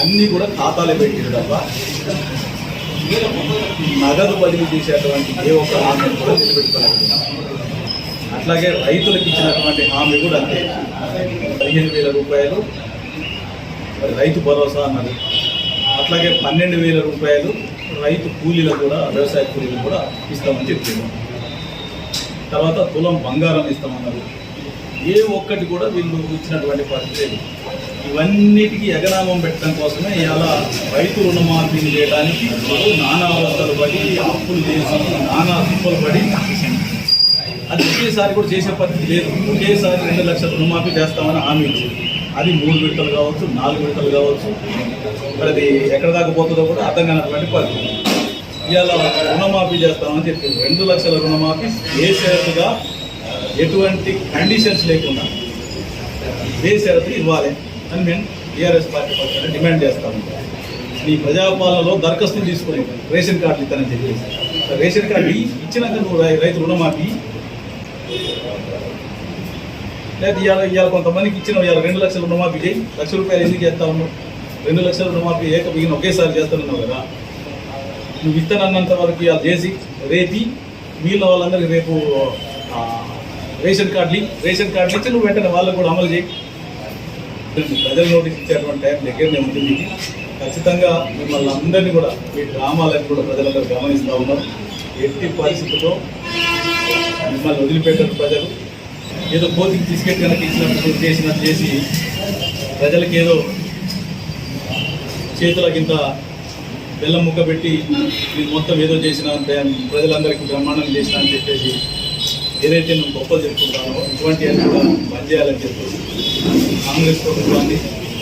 అన్నీ కూడా ఖాతాలు పెట్టారు తప్ప నగదు బదిలీ చేసేటువంటి ఏ ఒక్క హామీని కూడా నిలబెట్టుకోలేకపోయినాం. అట్లాగే రైతులకు ఇచ్చినటువంటి హామీ కూడా అంతే. పదిహేను వేల రూపాయలు మరి రైతు భరోసా అన్నది. అట్లాగే పన్నెండు వేల రూపాయలు రైతు కూలీలకు కూడా వ్యవసాయ కూలీలకు కూడా ఇస్తామని చెప్పింది తర్వాత తులం బంగారం ఇస్తామన్నారు. ఏ ఒక్కటి కూడా వీళ్ళు ఇచ్చినటువంటి పరిస్థితి ఇవన్నిటికీ ఎగనామం పెట్టడం కోసమే ఇలా రైతు రుణమాఫీని చేయడానికి నానా అవస్థలు పడి అప్పులు చేసి నానా తిప్పలు పడి అది ఒకేసారి కూడా చేసే పరిస్థితి లేదు. ఒకేసారి రెండు లక్షల రుణమాఫీ చేస్తామని హామీ ఇచ్చింది. అది మూడు విడతలు కావచ్చు నాలుగు విడతలు కావచ్చు మరి అది ఎక్కడ దాకా పోతుందో కూడా అర్థం కానటువంటి పరిస్థితి. ఇవాళ రుణమాఫీ చేస్తామని చెప్పింది. రెండు లక్షల రుణమాఫీ ఏ బేషరతుగా ఎటువంటి కండిషన్స్ లేకుండా బేషరతు ఇవ్వాలి అని మేము టీఆర్ఎస్ పార్టీ పక్షాన డిమాండ్ చేస్తాము ఈ ప్రజాపాలనలో దరఖాస్తులు తీసుకొని రేషన్ కార్డులు ఇస్తానని చెప్పేసి. రేషన్ కార్డు ఇచ్చినాక నువ్వు రైతు రుణమాఫీ. లేదా ఇవాళ ఇవాళ కొంతమందికి ఇచ్చిన ఇవాళ రెండు లక్షల రుణమాఫీ చేయి. లక్ష రూపాయలు ఎందుకు చేస్తా ఉన్నావు? రెండు లక్షల రుణమాఫీ ఏక బిగిన ఒకేసారి చేస్తానన్నావు కదా. నువ్వు ఇస్తానన్నంత వరకు ఇవాళ చేసి రేపి మిగిలిన వాళ్ళందరికీ రేపు రేషన్ కార్డులు రేషన్ కార్డులు ఇచ్చి నువ్వు వెంటనే వాళ్ళకు కూడా అమలు చేయి. ప్రజలు నోటీస్ ఇచ్చేటువంటి టైం దగ్గరనే ఉంటుంది ఖచ్చితంగా మిమ్మల్ని అందరినీ కూడా మీ గ్రామాలను కూడా ప్రజలందరూ గమనిస్తూ ఉన్నాం ఎట్టి పరిస్థితుల్లో మిమ్మల్ని వదిలిపెట్టారు ప్రజలు. ఏదో కోతికి తీసుకెళ్ళి కనుక ఇచ్చినట్టు చేసినట్టు చేసి ప్రజలకి ఏదో చేతులకింత బెల్లం ముక్క పెట్టి మొత్తం ఏదో చేసిన ప్రజలందరికీ బ్రహ్మాండం చేసిన అని చెప్పేసి ఏదైతే మేము గొప్పలు చెప్పుకుంటామో ఇటువంటి అన్ని కూడా బంద్ చేయాలని చెప్పేసి కాంగ్రెస్ ప్రభుత్వాన్ని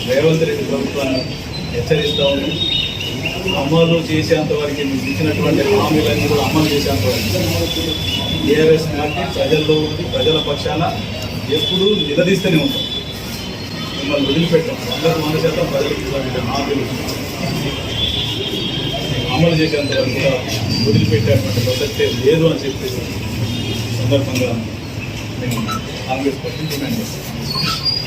రేవంత్ రెడ్డి ప్రభుత్వాన్ని హెచ్చరిస్తూ ఉంది అమలు చేసేంత వరకు మీకు ఇచ్చినటువంటి హామీలన్నీ కూడా అమలు చేసేంత వరకు. టీఆర్ఎస్ పార్టీ ప్రజల్లో ప్రజల పక్షాన ఎప్పుడూ నిలదీస్తూనే ఉంటాం. మిమ్మల్ని వదిలిపెట్టాం. అందరూ వంద శాతం ప్రజలకు హామీలు అమలు చేసేంత వరకు కూడా వదిలిపెట్టేటువంటి ప్రసక్తే లేదు అని చెప్పేసి సందర్భంగా మేము కాంగ్రెస్ పార్టీ డిమాండ్ చేస్తాం.